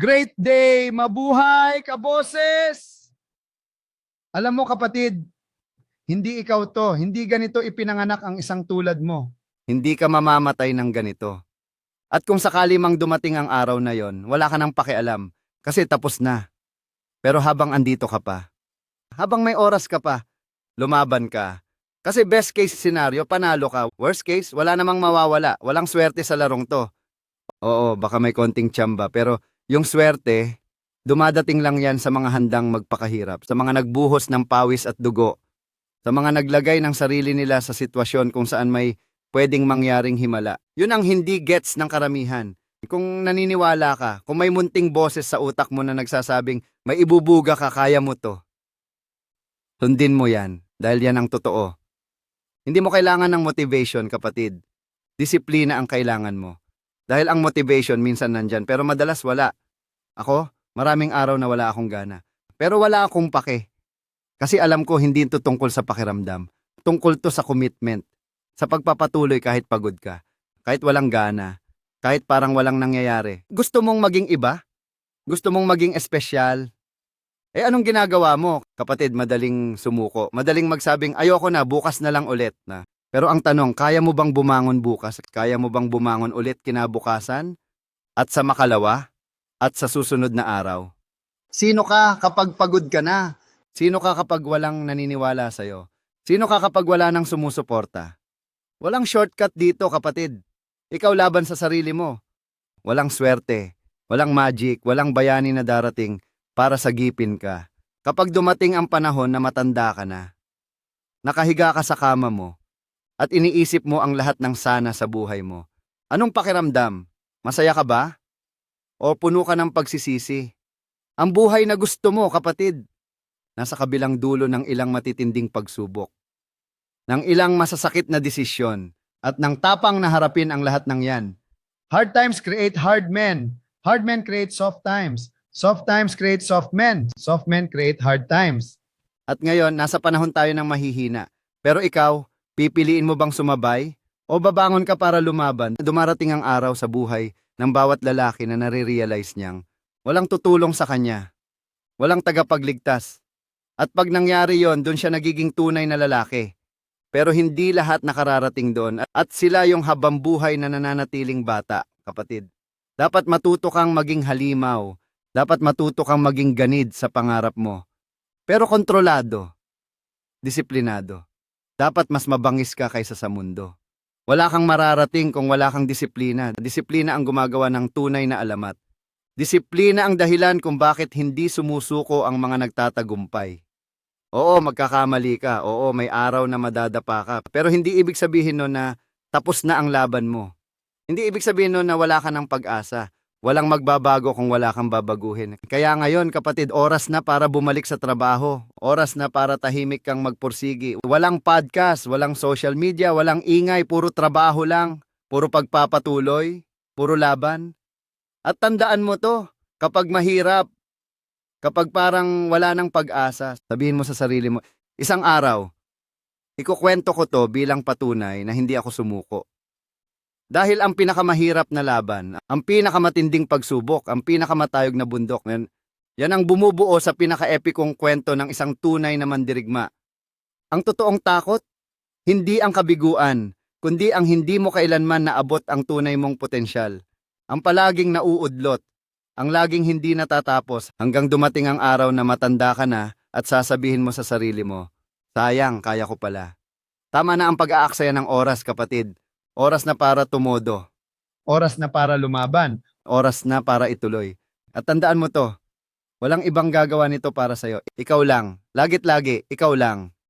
Great day! Mabuhay, kaboses! Alam mo kapatid, hindi ikaw to, hindi ganito ipinanganak ang isang tulad mo. Hindi ka mamamatay ng ganito. At kung sakali mang dumating ang araw na yon, wala ka nang pakialam kasi tapos na. Pero habang andito ka pa, habang may oras ka pa, lumaban ka. Kasi best case scenario, panalo ka. Worst case, wala namang mawawala. Walang swerte sa larong to. Oo, baka may konting tsamba, pero yung swerte, dumadating lang yan sa mga handang magpakahirap, sa mga nagbuhos ng pawis at dugo, sa mga naglagay ng sarili nila sa sitwasyon kung saan may pwedeng mangyaring himala. Yun ang hindi gets ng karamihan. Kung naniniwala ka, kung may munting boses sa utak mo na nagsasabing may ibubuga ka, kaya mo to. Sundin mo yan, dahil yan ang totoo. Hindi mo kailangan ng motivation, kapatid. Disiplina ang kailangan mo. Dahil ang motivation minsan nandyan, pero madalas wala. Ako, maraming araw na wala akong gana. Pero wala akong pake. Kasi alam ko hindi ito tungkol sa pakiramdam. Tungkol to sa commitment. Sa pagpapatuloy kahit pagod ka. Kahit walang gana. Kahit parang walang nangyayari. Gusto mong maging iba? Gusto mong maging espesyal? Eh anong ginagawa mo? Kapatid, madaling sumuko. Madaling magsabing, ayoko na, bukas na lang ulit na. Pero ang tanong, kaya mo bang bumangon bukas? Kaya mo bang bumangon ulit kinabukasan? At sa makalawa? At sa susunod na araw? Sino ka kapag pagod ka na? Sino ka kapag walang naniniwala sa'yo? Sino ka kapag wala nang sumusuporta? Walang shortcut dito, kapatid. Ikaw laban sa sarili mo. Walang swerte, walang magic, walang bayani na darating para sagipin ka. Kapag dumating ang panahon na matanda ka na, nakahiga ka sa kama mo, at iniisip mo ang lahat ng sana sa buhay mo. Anong pakiramdam? Masaya ka ba? O puno ka ng pagsisisi? Ang buhay na gusto mo, kapatid, nasa kabilang dulo ng ilang matitinding pagsubok, ng ilang masasakit na desisyon, At nang tapang na harapin ang lahat ng yan. Hard times create hard men. Hard men create soft times. Soft times create soft men. Soft men create hard times. At ngayon, nasa panahon tayo ng mahihina. Pero ikaw, pipiliin mo bang sumabay? O babangon ka para lumaban? Dumarating ang araw sa buhay ng bawat lalaki na nare-realize niyang walang tutulong sa kanya. Walang tagapagligtas. At pag nangyari yon, doon siya nagiging tunay na lalaki. Pero hindi lahat nakararating doon at sila yung habang buhay na nananatiling bata, kapatid. Dapat matuto kang maging halimaw. Dapat matuto kang maging ganid sa pangarap mo. Pero kontrolado. Disiplinado. Dapat mas mabangis ka kaysa sa mundo. Wala kang mararating kung wala kang disiplina. Disiplina ang gumagawa ng tunay na alamat. Disiplina ang dahilan kung bakit hindi sumusuko ang mga nagtatagumpay. Oo, magkakamali ka. Oo, may araw na madadapa ka. Pero hindi ibig sabihin nun na tapos na ang laban mo. Hindi ibig sabihin nun na wala ka ng pag-asa. Walang magbabago kung wala kang babaguhin. Kaya ngayon, kapatid, oras na para bumalik sa trabaho. Oras na para tahimik kang magpursigi. Walang podcast, walang social media, walang ingay, puro trabaho lang. Puro pagpapatuloy, puro laban. At tandaan mo to, kapag mahirap, kapag parang wala ng pag-asa, sabihin mo sa sarili mo, isang araw, ikukwento ko to bilang patunay na hindi ako sumuko. Dahil ang pinakamahirap na laban, ang pinakamatinding pagsubok, ang pinakamatayog na bundok, yan, ang bumubuo sa pinaka-epikong kwento ng isang tunay na mandirigma. Ang totoong takot, hindi ang kabiguan, kundi ang hindi mo kailanman naabot ang tunay mong potensyal. Ang palaging nauudlot, ang laging hindi natatapos hanggang dumating ang araw na matanda ka na at sasabihin mo sa sarili mo, sayang, kaya ko pala. Tama na ang pag-aaksaya ng oras, kapatid. Oras na para tumodo. Oras na para lumaban. Oras na para ituloy. At tandaan mo to, walang ibang gagawa nito para sa'yo. Ikaw lang. Lagit lagi, ikaw lang.